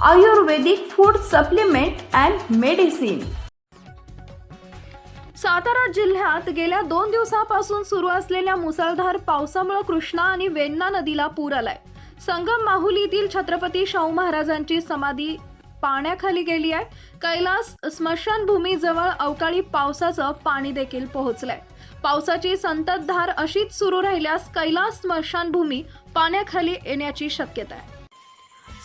Ayurvedic food supplement and medicine Satara जिल्ह्यात गेल्या दोन दिवसापासून सुरू असलेल्या मुसळधार पावसामुळे कृष्णा आणि वेन्ना नदीला पूर आलाय. संगम माहुलीतील छत्रपती शाहू महाराजांची समाधी पाण्याखाली गेली आहे. कैलास स्मशानभूमीजवळ अवकाळी पावसाचं पाणी देखील पोहोचलंय. पावसाची संततधार अशीच सुरू राहिल्यास कैलास स्मशानभूमी पाण्याखाली येण्याची शक्यता आहे.